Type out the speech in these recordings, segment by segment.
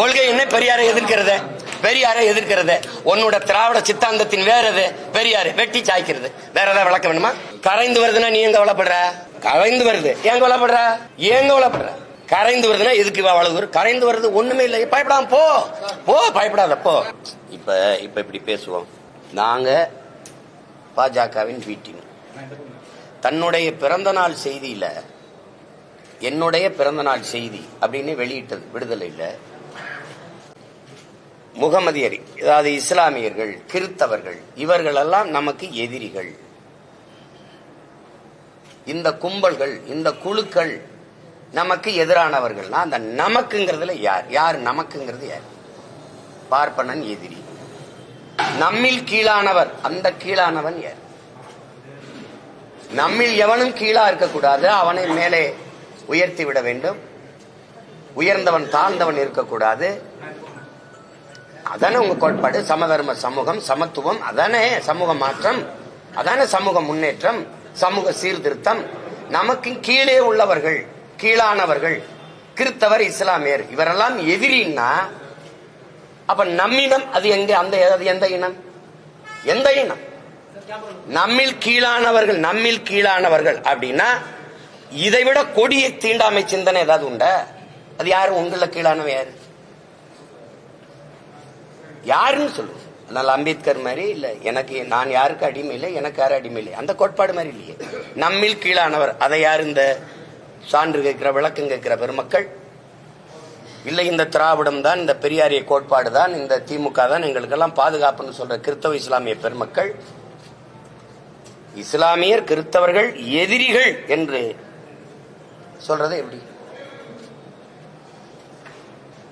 கொள்கை என்ன? பெரியாரை எதிர்க்கிறது. பெரியாரை எதிர்க்கிறது. உன்னோட திராவிட சித்தாந்தத்தின் வேற எது பெரியாரு வெட்டி சாய்க்கிறது. வேற ஏதாவது விளக்க வேணுமா? கரைந்து வருதுன்னா நீ எங்க வளப்படுற? கரைந்து வருது. ஏன் வளப்படுற? எங்க வளப்படுற? கரைந்து வருதுன்னா எதுக்கு இவ அவ்வளவு கரைந்து வருது ஒண்ணுமே இல்லை. பயப்படாம போ. போ பயப்படாத போ. இப்ப இப்ப இப்படி பேசுவோம். நாங்க பாஜகவின் வீட்டின் தன்னுடைய பிறந்த நாள் செய்தியில என்னுடைய பிறந்த நாள் செய்தி அப்படின்னு வெளியிட்டது விடுதலையில் முகமதியர் அதாவது இஸ்லாமியர்கள் கிறித்தவர்கள் இவர்களெல்லாம் நமக்கு எதிரிகள். இந்த கும்பல்கள் இந்த குழுக்கள் நமக்கு எதிரானவர்கள்னா அந்த நமக்குங்கிறதுல யார்? யார் நமக்குங்கிறது யார்? பார்ப்பனன் எதிரி. நம்மில் கீழானவர் அந்த கீழானவன் யார்? நம்மில் எவனும் கீழா இருக்கக்கூடாது அவனை மேலே உயர்த்தி விட வேண்டும். உயர்ந்தவன் தாழ்ந்தவன் இருக்கக்கூடாது. அதானே உங்க கோட்பாடு? சமதர்ம சமூகம் சமத்துவம் அதானே சமூக மாற்றம் அதானே சமூக முன்னேற்றம் சமூக சீர்திருத்தம். நமக்கு கீழே உள்ளவர்கள் கீழானவர்கள் கிறித்தவர் இஸ்லாமியர் இவரெல்லாம் எதிரின்னா அப்ப நம்மினம் அது எங்க? அந்த அது எந்த இனம்? எந்த இனம்? நம்மில் கீழானவர்கள் நம்மில் கீழானவர்கள் அப்படின்னா இதை விட கொடிய தீண்டாமை சிந்தனை ஏதாவது உண்டா? அது யாரு? உங்கள கீழானவன் யாரு? யாருன்னு சொல்லுங்க அதனால அம்பேத்கர் மாதிரி இல்ல. எனக்கு நான் யாருக்கு அடிமை இல்லை எனக்கு யாரும் அடிமை இல்லை. அந்த கோட்பாடு மாதிரி இல்லையே. நம்மில் கீழானவர் அதை யார் இந்த சான்று கேட்கிற விளக்கம் கேட்கிற பெருமக்கள்? இல்லை இந்த திராவிடம் தான் இந்த பெரியாரிய கோட்பாடு தான் இந்த திமுக தான் எங்களுக்கெல்லாம் பாதுகாப்புன்னு சொல்ற கிறிஸ்தவ இஸ்லாமிய பெருமக்கள்? இஸ்லாமியர் கிறிஸ்தவர்கள் எதிரிகள் என்று சொல்றதை எப்படி?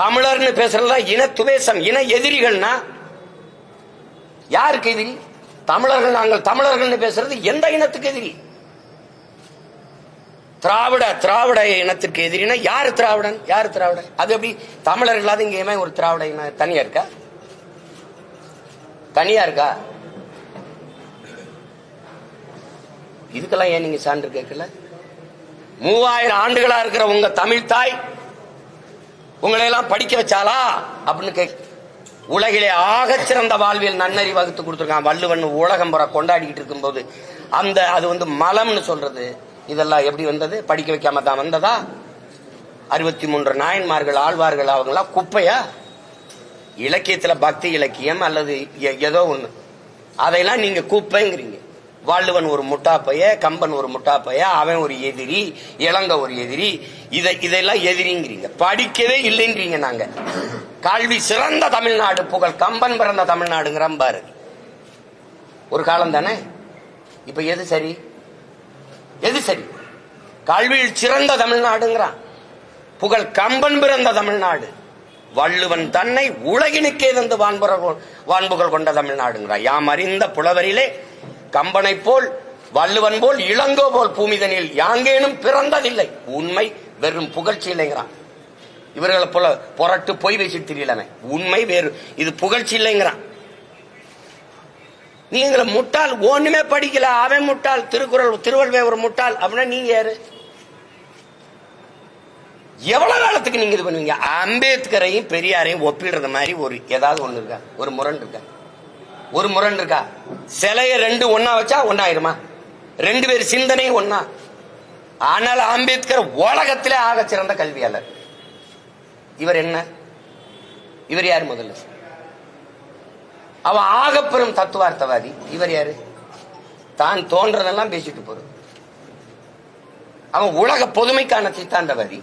தமிழர்னு பேசுறதுலாம் இன துவேசம் இன எதிரிகள்னா? யாருக்கு எதிரி? தமிழர்கள் நாங்கள் தமிழர்கள் பேசுறது எந்த இனத்துக்கு எதிரி? திராவிட திராவிட இனத்திற்கு எதிரினா யார் திராவிடன்? யார் திராவிடன்? அது எப்படி? தமிழர்களாவது இங்கேயுமே ஒரு திராவிட இன தனியா இருக்கா? தனியா இருக்கா? இதுக்கெல்லாம் ஏன் நீங்க சான்று கேட்கல? மூவாயிரம் ஆண்டுகளா இருக்கிற உங்க தமிழ் தாய் உங்களை எல்லாம் படிக்க வச்சாலா அப்படின்னு கே உலகிலே ஆகச் சிறந்த வாழ்வியல் நன்னறி வகுத்து கொடுத்துருக்கான் வள்ளுவன். உலகம் புற கொண்டாடிக்கிட்டு இருக்கும்போது அந்த அது வந்து மலம்னு சொல்றது. இதெல்லாம் எப்படி வந்தது? படிக்க வைக்காம தான் வந்ததா? அறுபத்தி மூன்று நாயன்மார்கள் ஆழ்வார்கள் அவங்களாம் குப்பையா? இலக்கியத்துல பக்தி இலக்கியம் அல்லது எ- ஏதோ ஒண்ணு. அதையெல்லாம் நீங்க குப்பைங்கிறீங்க. வள்ளுவன் ஒரு முட்டாப்பைய கம்பன் ஒரு முட்டாப்பைய அவன் ஒரு எதிரி இளங்க ஒரு எதிரி. இதை இதெல்லாம் எதிரிங்கிறீங்க. படிக்கவே இல்லைங்கிறீங்க நாங்க. கல்வி சிறந்த தமிழ்நாடு புகழ் கம்பன் பிறந்த தமிழ்நாடுங்கிற பாரதி ஒரு காலம் தானே? இப்ப எது சரி? எது சரி? கல்வியில் சிறந்த தமிழ்நாடுங்கிறான். புகழ் கம்பன் பிறந்த தமிழ்நாடு. வள்ளுவன் தன்னை உலகினுக்கே தந்து வான்புற- வான்புகள் கொண்ட தமிழ்நாடுங்கிறான். யாம் அறிந்த புலவரிலே கம்பனை போல் வள்ளுவன் போல் இளங்கோ போல் பூமிதனில் யாங்கேனும் பிறந்ததில்லை. உண்மை வெறும் புகழ்ச்சி இல்லைங்கிறான். இவர்களை போல புரட்டு பொய் வச்சு தெரியலமே. உண்மை வேறு. இது புகழ்ச்சி இல்லைங்கிறான். நீங்கள முட்டாள் ஒண்ணுமே படிக்கல. அவன் முட்டாள் திருக்குறள் திருவள்ளுவர் ஒரு முட்டாள். அப்படின்னா நீங்க யாரு? எவ்வளவு காலத்துக்கு நீங்க இது பண்ணுவீங்க? அம்பேத்கரையும் பெரியாரையும் ஒப்பிடுறது மாதிரி ஒரு ஏதாவது ஒண்ணு இருக்கா? ஒரு முரண் இருக்கா? ஒரு முரண் இருக்கா சிலைய ரெண்டு ஒன்னா வச்சா ஒன்னாயிருமா ரெண்டு பேர் சிந்தனையும் ஒன்னா ஆனால் அம்பேத்கர் உலகத்திலே ஆக சிறந்த கல்வியாளர். இவர் என்ன? இவர் யார் முதல்ல? அவன் ஆகப்பெரும் தத்துவார்த்தவாதி. இவர் யாரு? தான் தோன்றதெல்லாம் பேசிட்டு போறது. அவன் உலக பொதுமைக்கான சித்தாந்தவாதி.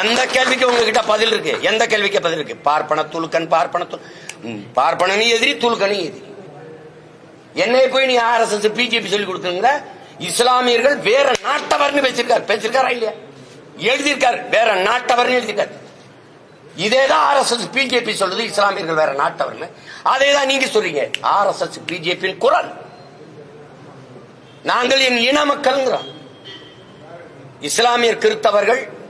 எந்த கேள்விக்கு உங்ககிட்ட பதில் இருக்கு? எந்த கேள்விக்கு பதில் இருக்கு? பார்ப்பன துலுக்கன் பார்ப்பன துல் எதிரி துலுக்கனும் எதிரி. என்னை போய் நீ ஆர்எஸ்எஸ் பிஜேபி சொல்லி கொடுத்துருங்க இஸ்லாமியர்கள் வேற நாட்டவர்னு பேசியிருக்காரு. பேசியிருக்காரா இல்லையா? எழுதியிருக்காரு. வேற நாட்டவர்னு எழுதியிருக்காரு. இதேதான் ஆர்எஸ்எஸ் பிஜேபி சொல்றது இஸ்லாமியர்கள் வேற நாட்டவர்னு. அதே தான் நீங்க சொல்றீங்க. ஆர்எஸ்எஸ் பிஜேபியின் குரல். நாங்கள் என் இன மக்கள்ங்கிறோம். இஸ்லாமியர் கிறித்தவர்கள்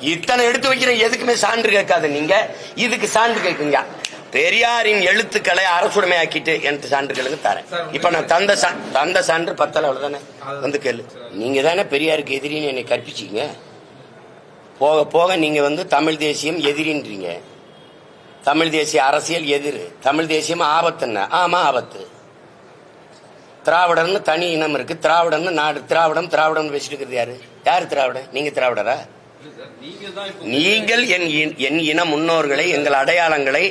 இத்தனை எடுத்து வைக்கிற எதுக்குமே சான்று கேட்காத நீங்க. இதுக்கு சான்று கேட்குங்க. பெரியாரின் எழுத்துக்களை அரசுடைமை ஆக்கிட்டு எனக்கு சான்றுகளுக்கு தரேன். இப்ப நான் தந்த தந்த சான்று பத்தல அவ்வளவுதானே? வந்து கேளு. நீங்க தானே பெரியாருக்கு எதிரின்னு என்னை கற்பிச்சீங்க. போக போக நீங்க வந்து தமிழ் தேசியம் எதிரின்றீங்க. தமிழ் தேசிய அரசியல் எதிர். தமிழ் தேசியம் ஆபத்துன்னு ஆமா ஆபத்து. திராவிடர்னு தனி இனம் இருக்கு. திராவிடம்னு நாடு திராவிடம் திராவிடம் பேசிட்டு இருக்கிறது யாரு? யாரு திராவிடன் நீங்க திராவிடரா? நீங்கள் என் என் இன முன்னோர்களை எங்கள் அடையாளங்களை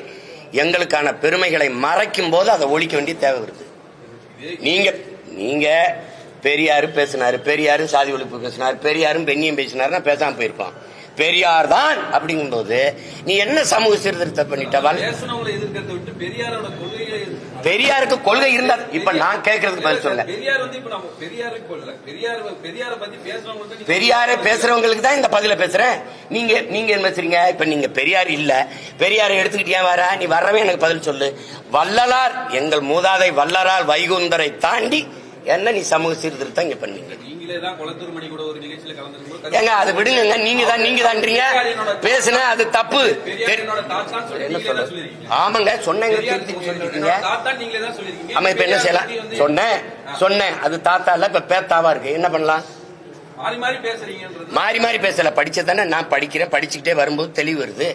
எங்களுக்கான பெருமைகளை மறைக்கும் போது அதை ஒழிக்க வேண்டிய தேவை வருது. நீங்க நீங்க பெரியாரு பேசினாரு பெரியாரு சாதி ஒழிப்பு பேசினார் பெரியாரும் பெண்ணியம் பேசினாருன்னா பேசாம போயிருப்போம் பெரியார் தான் அப்படிங்கும்போது நீ என்ன சமூக சீர்திருத்தம் பண்ணிட்ட பெரியாருக்கு கொள்கை இருந்தா இப்ப நான் கேட்கறதுக்கு பதில் சொல்ல பெரியார் பேசுறவங்களுக்கு தான் இந்த பதில பேசுறேன். நீங்க நீங்க என்ன பேசுறீங்க? இப்ப நீங்க பெரியார் இல்ல. பெரியாரை எடுத்துக்கிட்டு வர நீ வரவே எனக்கு பதில் சொல்லு. வள்ளலார் எங்கள் மூதாதை வல்லரால் வைகுந்தரை தாண்டி என்ன நீ சமூக சீர்திருத்தம் இங்க பண்ணீங்க நீங்களே தான் குளத்தூர் மணி கூட ஒரு நிகழ்ச்சியில கலந்துருக்கும் ஏங்க அது விடுங்க நீங்க தான் நீங்க தான்றீங்க பேசுன அது தப்பு. ஆமாங்க சொன்னேங்க ஆமா இப்ப என்ன செய்யலாம்? சொன்னேன் சொன்னேன் அது தாத்தா இல்ல இப்ப பேத்தாவா இருக்கு. என்ன பண்ணலாம்? மாறி மாறி பேசுறீங்கன்றது. மாறி மாறி பேசல. படிச்சதானே நான் படிக்கிறேன். படிச்சுக்கிட்டே வரும்போது தெளிவு வருது.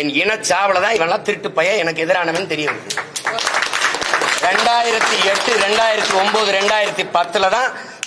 என் இனச்சாவல தான் இவெல்லாம் திருட்டு பையன். எனக்கு எதிரானவன் தெரிய வருது. ரெண்டாயிரத்தி எட்டு ரெண்டாயிரத்தி ஒன்பது ரெண்டாயிரத்தி பத்துல தான்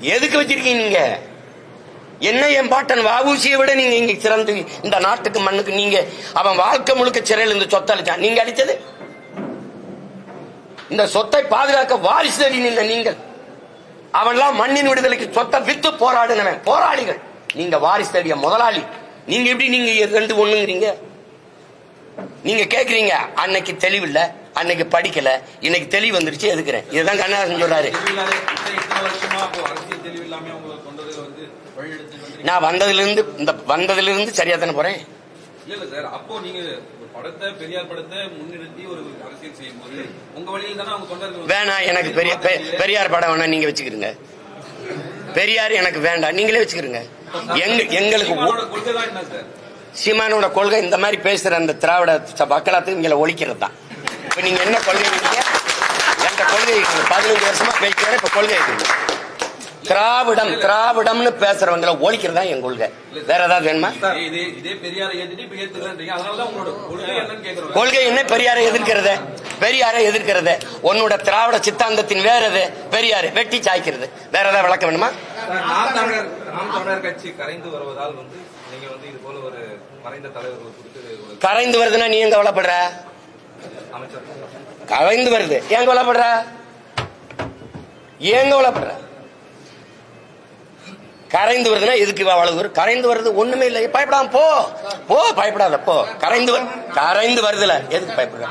எதுக்கு வச்சிருக்கீங்க நீங்க? என்ன என் பாட்டன் வாவூசியை விட நீங்க இங்க சிறந்து இந்த நாட்டுக்கு மண்ணுக்கு நீங்க அவன் வாழ்க்கை முழுக்க சிறையில் இந்த சொத்தை அளிச்சான் நீங்க அளித்தது இந்த சொத்தை பாதுகாக்க வாரிசு தேடி நீங்கள். அவன்லாம் மண்ணின் விடுதலைக்கு சொத்தை வித்து போராடினவன். போராளிகள். நீங்க வாரிசு தேடிய முதலாளி. நீங்க எப்படி நீங்க ரெண்டு ஒண்ணுங்கிறீங்க? நீங்க கேக்குறீங்க. அன்னைக்கு தெளிவில்லை. அன்னைக்கு படிக்கல இன்னைக்கு தெளிவு வந்துருச்சு எதுக்குறேன்? இதுதான் கண்ணதாசன் சொல்றாரு. நான் வந்ததுல இருந்து இந்த வந்ததுல இருந்து சரியா தானே போறேன்? இல்ல இல்ல சார் அப்போ நீங்க ஒரு படத்தை பெரியார் படத்தை முன்னிறுத்தி ஒரு அரசியல் செய்யும் போது உங்க வழியில் தானே அவங்க கொண்டாந்து வேணாம் எனக்கு பெரிய பெரியார் படம் வேணா நீங்க வச்சுக்கிறீங்க பெரியார் எனக்கு வேண்டாம் நீங்களே வச்சுக்கிறீங்க எங்க எங்களுக்கு சீமானோட கொள்கை இந்த மாதிரி பேசுற அந்த திராவிட மக்களாத்துக்கு இங்க ஒழிக்கிறது தான் இப்ப நீங்க என்ன கொள்கை எந்த கொள்கை பதினஞ்சு வருஷமா பேசுறேன் இப்ப கொள்கை திராவிடம் திராவிடம்னு பேசுறவங்களை ஒழிக்கிறது தான் என் கொள்கை. வேற ஏதாவது வேணுமா? கொள்கை என்ன? பெரியாரை எதிர்க்கிறது. பெரியாரை எதிர்க்கிறது. உன்னோட திராவிட சித்தாந்தத்தின் வேற எது? பெரியாரு வெட்டி சாய்க்கிறது. வேற ஏதாவது விளக்க வேணுமா? கரைந்து வருவதால் வந்து நீங்க வந்து இது போல ஒரு மறைந்த தலைவர்கள் கொடுத்து ஒரு கரைந்து வருதுன்னா நீ எங்க கவலைப்படுற? கலைந்து கரைந்து வருது. ஏன் கவலைப்படுற? ஏன் கவலைப்படுற? கரைந்து வருதுன்னா எதுக்கு அவ்வளவு தூரம்? கரைந்து வருது ஒண்ணுமே இல்லை. பயப்படாம போ. போ பயப்படாத போ. கரைந்து கரைந்து வருதுல. எதுக்கு பயப்படுற?